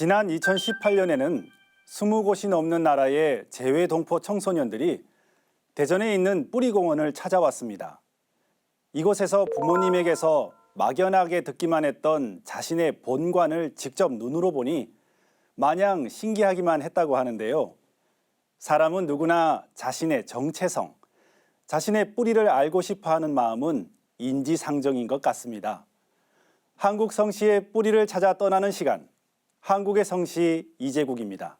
지난 2018년에는 20곳이 넘는 나라의 재외 동포 청소년들이 대전에 있는 뿌리공원을 찾아왔습니다. 이곳에서 부모님에게서 막연하게 듣기만 했던 자신의 본관을 직접 눈으로 보니 마냥 신기하기만 했다고 하는데요. 사람은 누구나 자신의 정체성, 자신의 뿌리를 알고 싶어 하는 마음은 인지상정인 것 같습니다. 한국 성씨의 뿌리를 찾아 떠나는 시간, 한국의 성씨 이재국입니다.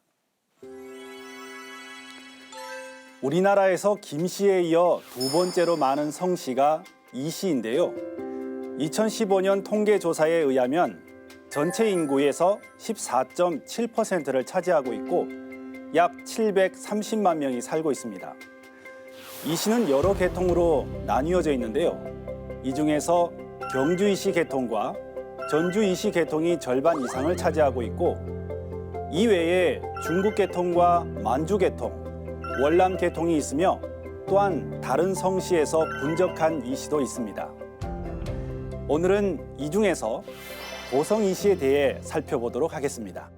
우리나라에서 김씨에 이어 두 번째로 많은 성씨가 이씨인데요. 2015년 통계 조사에 의하면 전체 인구에서 14.7%를 차지하고 있고 약 730만 명이 살고 있습니다. 이씨는 여러 계통으로 나뉘어져 있는데요. 이 중에서 경주 이씨 계통과 전주 이씨 계통이 절반 이상을 차지하고 있고 이외에 중국 계통과 만주 계통, 월남 계통이 있으며 또한 다른 성씨에서 분적한 이씨도 있습니다. 오늘은 이 중에서 고성 이씨에 대해 살펴보도록 하겠습니다.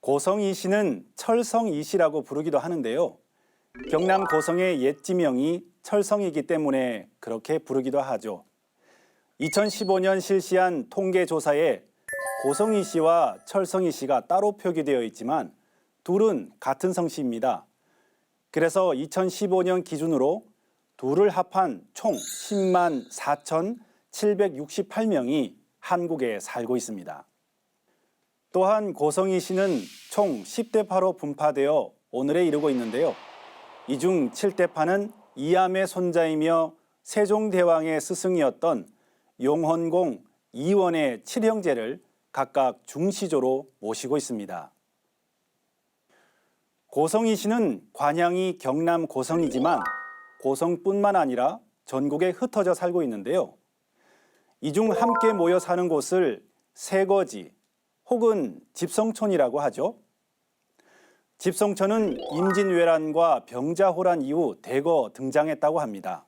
고성 이씨는 철성 이씨라고 부르기도 하는데요. 경남 고성의 옛 지명이 철성이기 때문에 그렇게 부르기도 하죠. 2015년 실시한 통계 조사에 고성이 씨와 철성이 씨가 따로 표기되어 있지만 둘은 같은 성씨입니다. 그래서 2015년 기준으로 둘을 합한 총 10만 4,768명이 한국에 살고 있습니다. 또한 고성희 씨는 총 10대 파로 분파되어 오늘에 이르고 있는데요. 이중 7대파는 이암의 손자이며 세종대왕의 스승이었던 용헌공 이원의 칠형제를 각각 중시조로 모시고 있습니다. 고성희 씨는 관양이 경남 고성이지만 고성뿐만 아니라 전국에 흩어져 살고 있는데요. 이 중 함께 모여 사는 곳을 세거지 혹은 집성촌이라고 하죠. 집성촌은 임진왜란과 병자호란 이후 대거 등장했다고 합니다.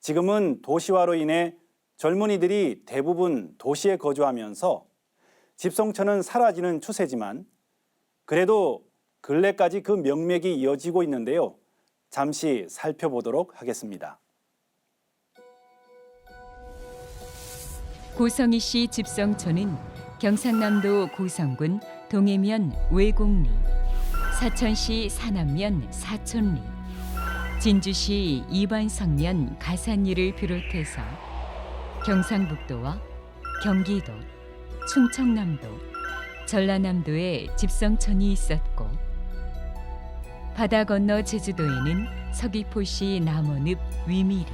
지금은 도시화로 인해 젊은이들이 대부분 도시에 거주하면서 집성촌은 사라지는 추세지만 그래도 근래까지 그 명맥이 이어지고 있는데요. 잠시 살펴보도록 하겠습니다. 고성희 씨 집성촌은 경상남도 고성군 동해면 외곡리, 사천시 사남면 사촌리, 진주시 이반성면 가산리를 비롯해서 경상북도와 경기도, 충청남도, 전라남도에 집성촌이 있었고 바다 건너 제주도에는 서귀포시 남원읍 위미리,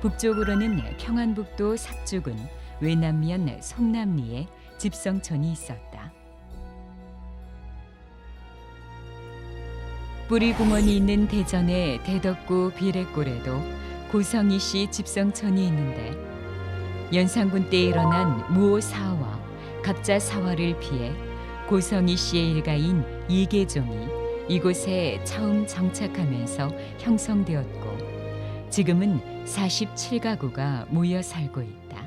북쪽으로는 평안북도 삭주군 외남면 송남리에 집성촌이 있었다. 뿌리공원이 있는 대전의 대덕구 비례골에도 고성희 씨 집성촌이 있는데 연산군 때 일어난 무오 사화, 갑자 사화를 피해 고성희 씨의 일가인 이계종이 이곳에 처음 정착하면서 형성되었고 지금은 47가구가 모여 살고 있다.